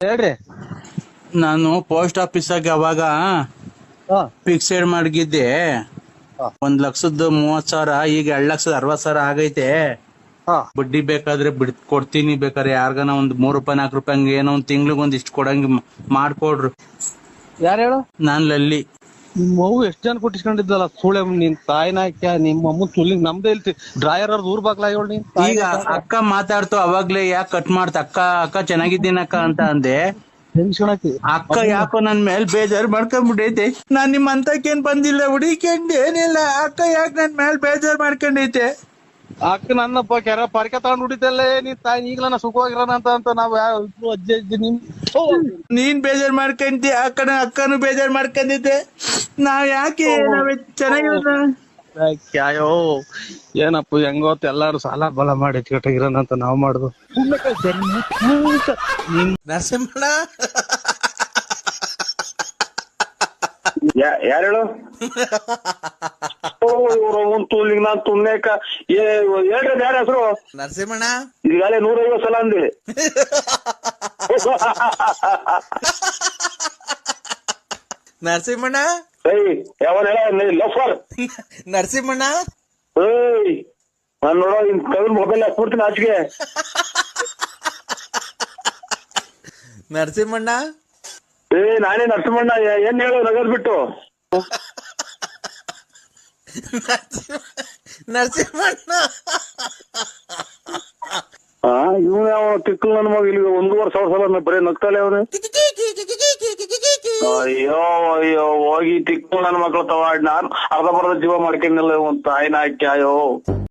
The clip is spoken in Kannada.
ಹೇಳ್ರಿ. ನಾನು ಪೋಸ್ಟ್ ಆಫೀಸಾಗ ಅವಾಗ ಹಾ. ಫಿಕ್ಸೆಡ್ ಮಾಡಿದ್ದೆ ಒಂದ್ ಲಕ್ಷದ ಮೂವತ್ ಸಾವಿರ ಈಗ ಎರಡ್ ಲಕ್ಷದ ಅರವತ್ ಸಾವಿರ ಆಗೈತೆ. ಬಡ್ಡಿ ಬೇಕಾದ್ರೆ ಬಿಡ್ ಕೊಡ್ತೀನಿ ಬೇಕಾದ್ರೆ ಯಾರ್ಗಾನ ಒಂದ್ ಮೂರ್ ರೂಪಾಯಿ ನಾಲ್ಕು ರೂಪಾಯಿ ಹಂಗೆ ಏನೋ ಒಂದ್ ತಿಂಗ್ಳಿಗೆ ಒಂದ್ ಇಷ್ಟು ಕೊಡಂಗೆ ಮಾಡ್ಕೊಡ್ರು. ಯಾರು ಹೇಳು? ನಾನ್ ಲಲ್ಲಿ. ನಿಮ್ಮ ಅವ್ವ ಎಷ್ಟ್ ಜನ ಕೊಟ್ಟಿಸ್ಕೊಂಡಿದ್ದಲ್ಲ? ಸುಳೆ ನಿನ್ ತಾಯಿನ ಹಾಕ್ಯ ನಿಮ್ಮ ಅಮ್ಮ ತುಲಿಗ್ ನಮ್ದೇ ಇಲ್ತಿ. ಡ್ರಾಯರ್ ಅವ್ರ ಊರ್ ಬಾಗ್ಲ ಹೇಳಿ ನೀನ್ ಈಗ ಅಕ್ಕ ಮಾತಾಡ್ತು ಅವಾಗ್ಲೇ ಯಾಕೆ ಕಟ್ ಮಾಡ್ತ? ಅಕ್ಕ ಅಕ್ಕ ಚೆನ್ನಾಗಿದ್ದೀನಕ್ಕ ಅಂತ ಅಂದೆ. ಟೆನ್ಷನ್ ಹಾಕಿ ಅಕ್ಕ ಯಾಕೋ ನನ್ ಮೇಲ್ ಬೇಜಾರ್ ಮಾಡ್ಕೊಂಡ್ಬಿಟ್ಟೈತೆ ನಾನ್ ನಿಮ್ ಅಂತಕ್ಕೇನ್ ಬಂದಿಲ್ಲ ಹುಡುಕೊಂಡ್ ಏನಿಲ್ಲ. ಅಕ್ಕ ಯಾಕೆ ನನ್ ಮೇಲ್ ಬೇಜಾರ್ ಮಾಡ್ಕೊಂಡೈತೆ? ಅಕ್ಕ ನನ್ನಪ್ಪ ಕೆರ ಪರಿಕೆ ತಗೊಂಡ್ ಹುಡಿತಲ್ಲೇ ನೀನ್ ತಾಯಿ ಈಗ್ಲನ ಸುಖವಾಗಿರೋಣ ಅಂತ ಅಂತ ನಾವ್ ಯಾವ ಇಬ್ರು ಅಜ್ಜಿ ಅಜ್ಜಿ ನಿಮ್ ನೀನ್ ಬೇಜಾರ್ ಮಾಡ್ಕೊಂತಿ ಅಕ್ಕನ ಅಕ್ಕನು ಬೇಜಾರ್ ಮಾಡ್ಕೊಂಡೈತೆ ನಾವ್ ಯಾಕೆ ನಾವ್ ಚೆನ್ನಾಗಿರೋಣ ಅಯ್ಯೋ ಏನಪ್ಪ ಹೆಂಗೋತ್ ಎಲ್ಲಾರು ಸಾಲ ಬಲ ಮಾಡಿ ಇರೋಣ ಅಂತ ನಾವ್ ಮಾಡುದು. ನಿನ್ ನರಸಿಂಹಣ್ಣ. ಯಾ- ಹೇಳು? ಓ ಇವ್ರು ಒಂದ್ ತೂಲಿಗ್ ನಾನ್ ತುಮ್ನೇಕ ಏ ಹೇಳ್ರಿ ಯಾರ ಹೆಸರು? ನರಸಿಂಹಣ್ಣ. ಈಗಾಗಲೇ ನೂರೈವತ್ ಸಲ ಅಂದಿ ನರಸಿಂಹಣ್ಣ. ಏಯ್ ಯಾವನ್ ಹೇಳ ಲಫರ್ ನರಸಿಂಹಣ್ಣ? ಏಯ್ ನಾನ್ ನೋಡೋ ಇನ್ ಕವಿನ್ ಮೊಬೈಲ್ ಹಾಕ್ಬಿಡ್ತೀನಿ ಆಚೆಗೆ. ನರಸಿಂಹಣ್ಣ? ಏ ನಾನೇ ನರಸಿಂಹಣ್ಣ ಏನ್ ಹೇಳು ನಗದ್ ಬಿಟ್ಟು. ನರಸಿಂಹಣ್ಣ? ಇವ್ನು ಯಾವ ತಿಕ್ಕಲ್ ನನ್ ಮಗ ಇಲ್ಲಿ ಒಂದೂವರೆ ಸಾವಿರ ಸಲ ಬರೀ ನಗ್ತಾಳೆ ಅವನು. ಅಯ್ಯೋ ಅಯ್ಯೋ, ಹೋಗಿ ತಿಕ್ಕು ನನ್ ಮಕ್ಳು ತವಾಡ್. ನಾನು ಅರ್ಧ ಬರ್ಧ ಜೀವ ಮಾಡ್ಕೊಂಡಿಲ್ಲ ತಾಯಿನ ಹಾಕಿ ಅಯ್ಯೋ.